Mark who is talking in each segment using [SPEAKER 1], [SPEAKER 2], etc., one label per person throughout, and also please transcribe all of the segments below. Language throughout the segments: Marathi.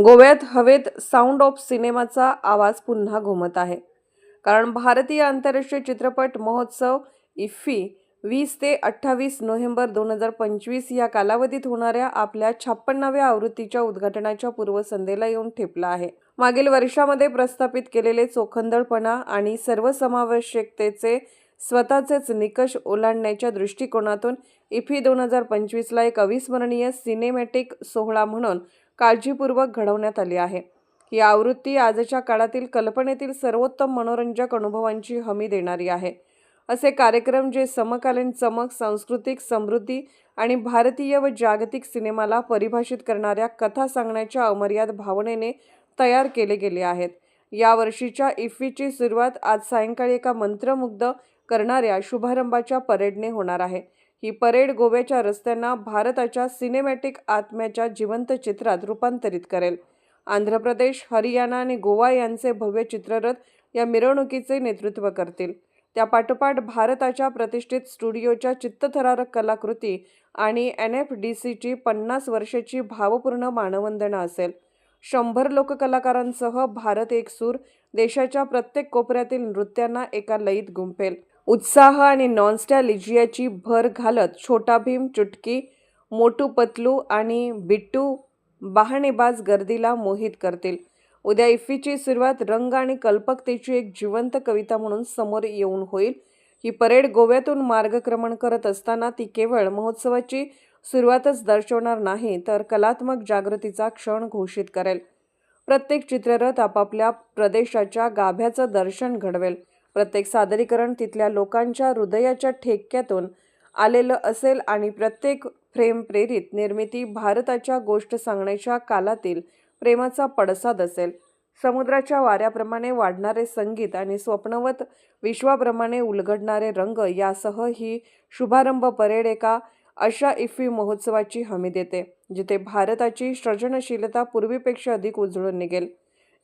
[SPEAKER 1] गोव्यात हवेत साऊंड ऑफ सिनेमाचा आवाज पुन्हा घुमत आहे. कारण भारतीय आंतरराष्ट्रीय चित्रपट महोत्सव इफ्फी वीस ते अठ्ठावीस नोव्हेंबर दोन हजार पंचवीस या कालावधीत होणाऱ्या आपल्या छप्पन्नाव्या आवृत्तीच्या उद्घाटनाच्या पूर्वसंध्येला येऊन ठेपला आहे. मागील वर्षामध्ये प्रस्थापित केलेले चोखंदळपणा आणि सर्वसमावेशकतेचे स्वतःचेच निकष ओलांडण्याच्या दृष्टिकोनातून इफी दोन हजार पंचवीसला एक अविस्मरणीय सिनेमॅटिक सोहळा म्हणून काळजीपूर्वक घडवण्यात आली आहे. ही आवृत्ती आजच्या काळातील कल्पनेतील सर्वोत्तम मनोरंजक अनुभवांची हमी देणारी आहे. असे कार्यक्रम जे समकालीन चमक सांस्कृतिक समृद्धी आणि भारतीय व जागतिक सिनेमाला परिभाषित करणाऱ्या कथा सांगण्याच्या अमर्याद भावनेने तयार केले गेले आहेत. या वर्षीच्या इफ्फीची सुरुवात आज सायंकाळी एका मंत्रमुग्ध करणाऱ्या शुभारंभाच्या परेडने होणार आहे. ही परेड गोव्याच्या रस्त्यांना भारताच्या सिनेमॅटिक आत्म्याच्या जिवंत चित्रात रूपांतरित करेल. आंध्र प्रदेश हरियाणा आणि गोवा यांचे भव्य चित्ररथ या मिरवणुकीचे नेतृत्व करतील. त्यापाठोपाठ भारताच्या प्रतिष्ठित स्टुडिओच्या चित्तथरारक कलाकृती आणि एन एफ डी सीची पन्नास वर्षाची भावपूर्ण मानवंदना असेल. शंभर लोककलाकारांसह भारत एक सूर देशाच्या प्रत्येक कोपऱ्यातील नृत्यांना एका लयीत गुंफेल. उत्साह आणि नॉनस्टॅलिजियाची भर घालत छोटा भीम चुटकी मोटू पतलू आणि बिट्टू बहाणेबाज गर्दीला मोहित करतील. उद्या इफ्फीची सुरुवात रंग आणि कल्पकतेची एक जिवंत कविता म्हणून समोर येऊन होईल. ही परेड गोव्यातून मार्गक्रमण करत असताना ती केवळ महोत्सवाची सुरुवातच दर्शवणार नाही तर कलात्मक जागृतीचा क्षण घोषित करेल. प्रत्येक चित्ररथ आपापल्या प्रदेशाच्या गाभ्याचं दर्शन घडवेल. प्रत्येक सादरीकरण तिथल्या लोकांच्या हृदयाच्या ठेक्यातून आलेलं असेल आणि प्रत्येक फ्रेम प्रेरित निर्मिती भारताच्या गोष्ट सांगण्याच्या कालातील प्रेमाचा पडसाद असेल. समुद्राच्या वाऱ्याप्रमाणे वाढणारे संगीत आणि स्वप्नवत विश्वाप्रमाणे उलगडणारे रंग यासह ही शुभारंभ परेड एका अशा इफ्फी महोत्सवाची हमी देते जिथे भारताची सृजनशीलता पूर्वीपेक्षा अधिक उजळून निघेल.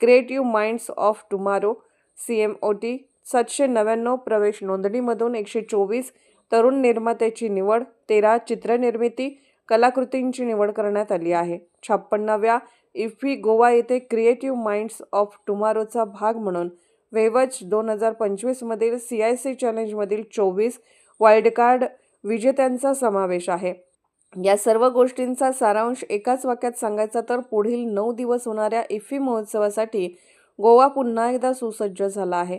[SPEAKER 1] Creative minds of tomorrow C M O T सातशे नव्याण्णव प्रवेश नोंदणीमधून एकशे चोवीस तरुण निर्मात्याची निवड तेरा चित्रनिर्मिती कलाकृतींची निवड करण्यात आली आहे. छप्पन्नाव्या इफ्फी गोवा येथे क्रिएटिव्ह माइंड्स ऑफ टुमारोचा भाग म्हणून वेवच दोन हजार पंचवीसमधील सी आय सी चॅलेंजमधील चोवीस वाईल्डकार्ड विजेत्यांचा समावेश आहे. या सर्व गोष्टींचा सारांश एकाच वाक्यात सांगायचा तर पुढील नऊ दिवस होणाऱ्या इफ्फी महोत्सवासाठी गोवा पुन्हा एकदा सुसज्ज झाला आहे.